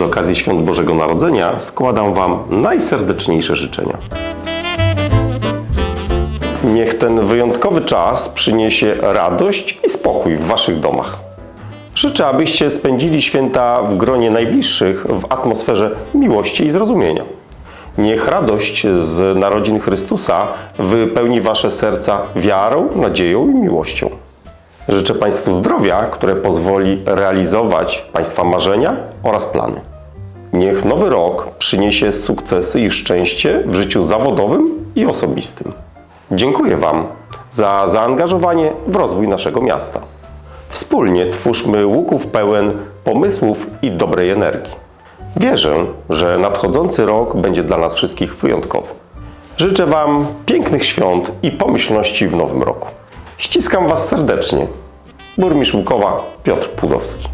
okazji Świąt Bożego Narodzenia składam Wam najserdeczniejsze życzenia. Niech ten wyjątkowy czas przyniesie radość i spokój w Waszych domach. Życzę, abyście spędzili święta w gronie najbliższych w atmosferze miłości i zrozumienia. Niech radość z narodzin Chrystusa wypełni Wasze serca wiarą, nadzieją i miłością. Życzę Państwu zdrowia, które pozwoli realizować Państwa marzenia oraz plany. Niech nowy rok przyniesie sukcesy i szczęście w życiu zawodowym i osobistym. Dziękuję Wam za zaangażowanie w rozwój naszego miasta. Wspólnie twórzmy Łuków pełen pomysłów i dobrej energii. Wierzę, że nadchodzący rok będzie dla nas wszystkich wyjątkowy. Życzę Wam pięknych świąt i pomyślności w nowym roku. Ściskam Was serdecznie. Burmistrz Łukowa Piotr Pudowski.